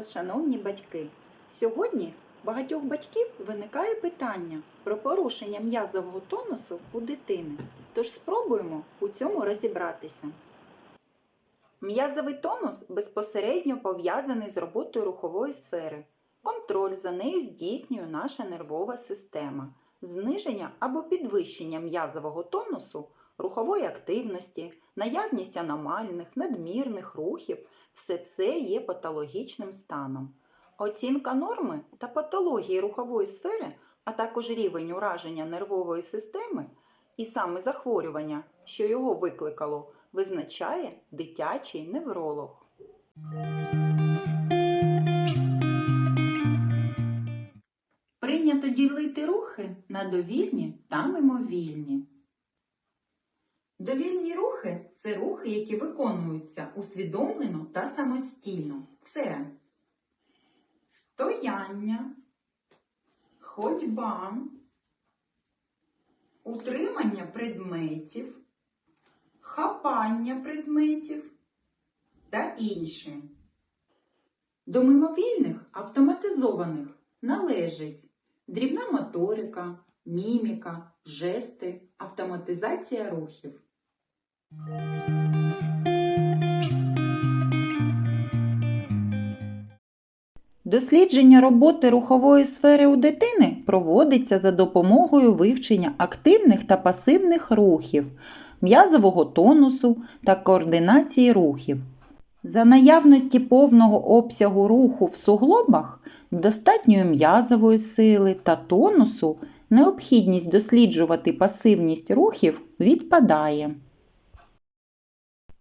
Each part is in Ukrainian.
вас, шановні батьки! Сьогодні багатьох батьків виникає питання про порушення м'язового тонусу у дитини. Тож спробуємо у цьому розібратися. М'язовий тонус безпосередньо пов'язаний з роботою рухової сфери. Контроль за нею здійснює наша нервова система. Зниження або підвищення м'язового тонусу, рухової активності, наявність аномальних, надмірних рухів все це є патологічним станом. Оцінка норми та патології рухової сфери, а також рівень ураження нервової системи і саме захворювання, що його викликало, визначає дитячий невролог. Прийнято ділити рухи на довільні та мимовільні. Довільні рухи це рухи, які виконуються усвідомлено та самостійно. Це стояння, ходьба, утримання предметів, хапання предметів та інші. До мимовільних автоматизованих належить дрібна моторика, міміка, жести, автоматизація рухів. Дослідження роботи рухової сфери у дитини проводиться за допомогою вивчення активних та пасивних рухів, м'язового тонусу та координації рухів. За наявності повного обсягу руху в суглобах, достатньої м'язової сили та тонусу, необхідність досліджувати пасивність рухів відпадає.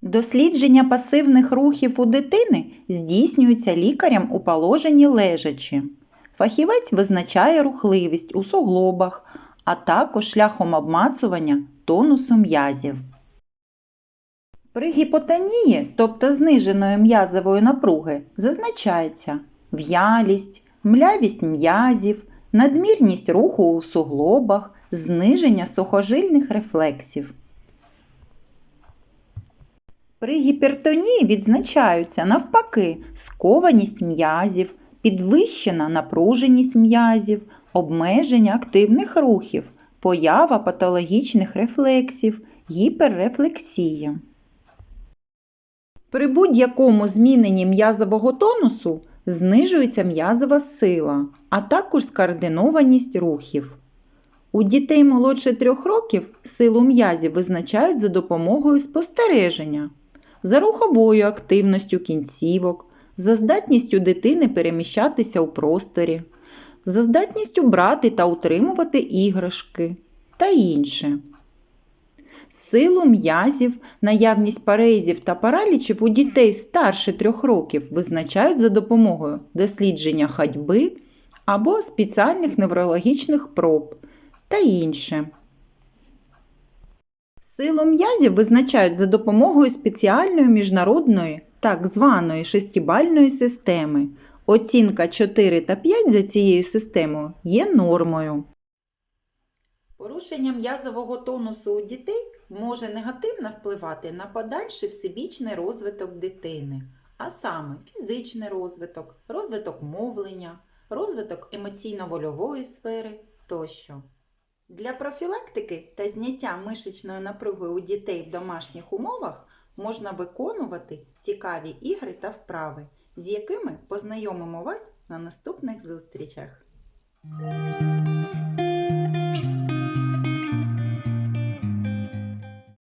Дослідження пасивних рухів у дитини здійснюється лікарем у положенні лежачі. Фахівець визначає рухливість у суглобах, а також шляхом обмацування тонусу м'язів. При гіпотонії, тобто зниженої м'язової напруги, зазначається в'ялість, млявість м'язів, надмірність руху у суглобах, зниження сухожильних рефлексів. При гіпертонії відзначаються навпаки скованість м'язів, підвищена напруженість м'язів, обмеження активних рухів, поява патологічних рефлексів, гіперрефлексія. При будь-якому зміненні м'язового тонусу знижується м'язова сила, а також скоординованість рухів. У дітей молодше трьох років силу м'язів визначають за допомогою спостереження, за руховою активністю кінцівок, за здатністю дитини переміщатися у просторі, за здатністю брати та утримувати іграшки та інше. Силу м'язів, наявність парезів та паралічів у дітей старше трьох років визначають за допомогою дослідження ходьби або спеціальних неврологічних проб та інше. Силу м'язів визначають за допомогою спеціальної міжнародної так званої шестибальної системи. Оцінка 4 та 5 за цією системою є нормою. Порушення м'язового тонусу у дітей може негативно впливати на подальший всебічний розвиток дитини, а саме фізичний розвиток, розвиток мовлення, розвиток емоційно-вольової сфери тощо. Для профілактики та зняття мишечної напруги у дітей в домашніх умовах можна виконувати цікаві ігри та вправи, з якими познайомимо вас на наступних зустрічах.